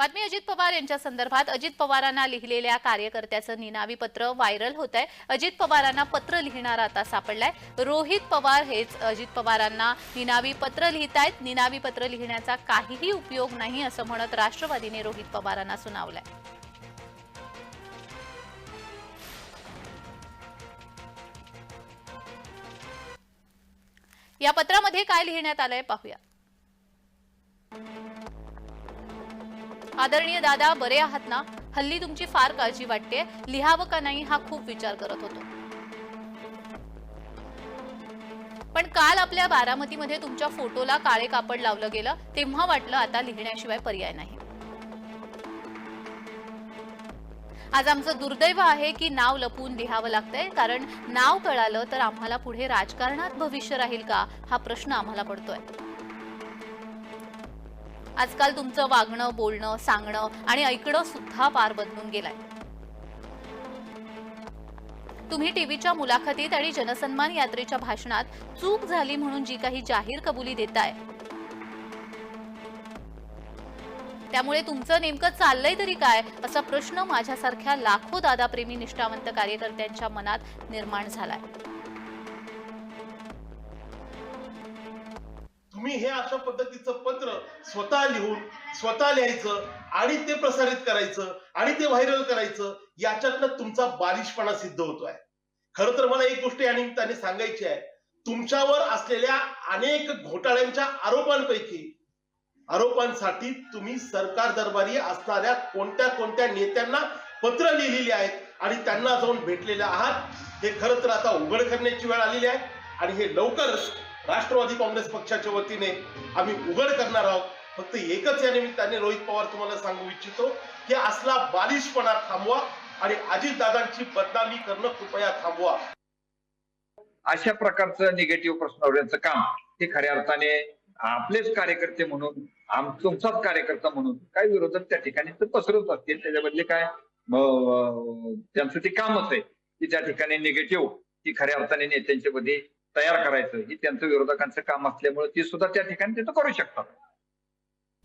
बातमी अजित पवार यांच्या संदर्भात. अजित पवारांना लिहिलेल्या कार्यकर्त्याचं निनावी पत्र व्हायरल होत आहे अजित पवारांना पत्र लिहिणारा आता सापडलाय. रोहित पवार हेच अजित पवारांना निनावी पत्र लिहितायत. निनावी पत्र लिहिण्याचा काहीही उपयोग नाही असं म्हणत राष्ट्रवादीने रोहित पवारांना सुनावलंय. या पत्रामध्ये काय लिहिण्यात आलंय पाहूया. आदरणीय दादा बरे आहात ना? हल्ली तुमची फार काळजी वाटते. लिहावं का नाही हा खूप विचार करत होतो. पण काल आपल्या बारामतीमध्ये तुमच्या फोटोला काळे कापड लावलं गेलं तेव्हा वाटलं आता लिहिण्याशिवाय पर्याय नाही. आज आमचं दुर्दैव आहे की नाव लपवून लिहावं लागतंय कारण नाव कळालं तर आम्हाला पुढे राजकारणात भविष्य राहील का? हा प्रश्न आम्हाला पडतोय. आजकाल तुमचं वागणं बोलणं सांगणं आणि ऐकणं सुद्धा पार बदलून गेलाय. तुम्ही टीव्हीच्या मुलाखतीत आणि जनसन्मान यात्रेच्या भाषणात चूक झाली म्हणून जी काही जाहीर कबुली देताय. त्यामुळे तुमचं नेमकं चाललंय तरी काय? असा प्रश्न माझ्यासारख्या लाखो दादाप्रेमी निष्ठावंत कार्यकर्त्यांच्या मनात निर्माण झालाय. तुम्ही हे अशा पद्धतीचं पत्र स्वतः लिहून स्वतः लिहायचं आणि ते प्रसारित करायचं आणि ते व्हायरल करायचं याच्यातनं तुमचा बालिशपणा सिद्ध होतोय. खरं तर मला एक गोष्ट या निमित्ताने सांगायची आहे. तुमच्यावर असलेल्या अनेक घोटाळ्यांच्या आरोपांपैकी आरोपांसाठी तुम्ही सरकार दरबारी असणाऱ्या कोणत्या कोणत्या नेत्यांना पत्र लिहिलेली आहेत आणि त्यांना जाऊन भेटलेले आहात हे खरं तर आता उघड करण्याची वेळ आलेली आहे. आणि हे लवकरच राष्ट्रवादी काँग्रेस पक्षाच्या वतीने आम्ही उघड करणार आहोत. फक्त एकच या निमित्ताने रोहित पवार तुम्हाला सांगू इच्छितो की असला बालिशपणा थांबवा आणि अजितदादांची बदनामी करणं कृपया थांबवा. अशा प्रकारचं निगेटिव्ह प्रश्नावरचं काम हे खऱ्या अर्थाने आपलेच कार्यकर्ते म्हणून आम तुमचाच कार्यकर्ता म्हणून काय विरोधक त्या ठिकाणी तर पसरवत असतील. त्याच्याबदले काय त्यांचं ते कामच आहे की त्या ठिकाणी निगेटिव्ह ती खऱ्या अर्थाने नेत्यांच्या मध्ये तयार करायचं हे त्यांचं विरोधकांचं काम असल्यामुळे ते सुद्धा त्या ठिकाणी तिथं करू शकतात.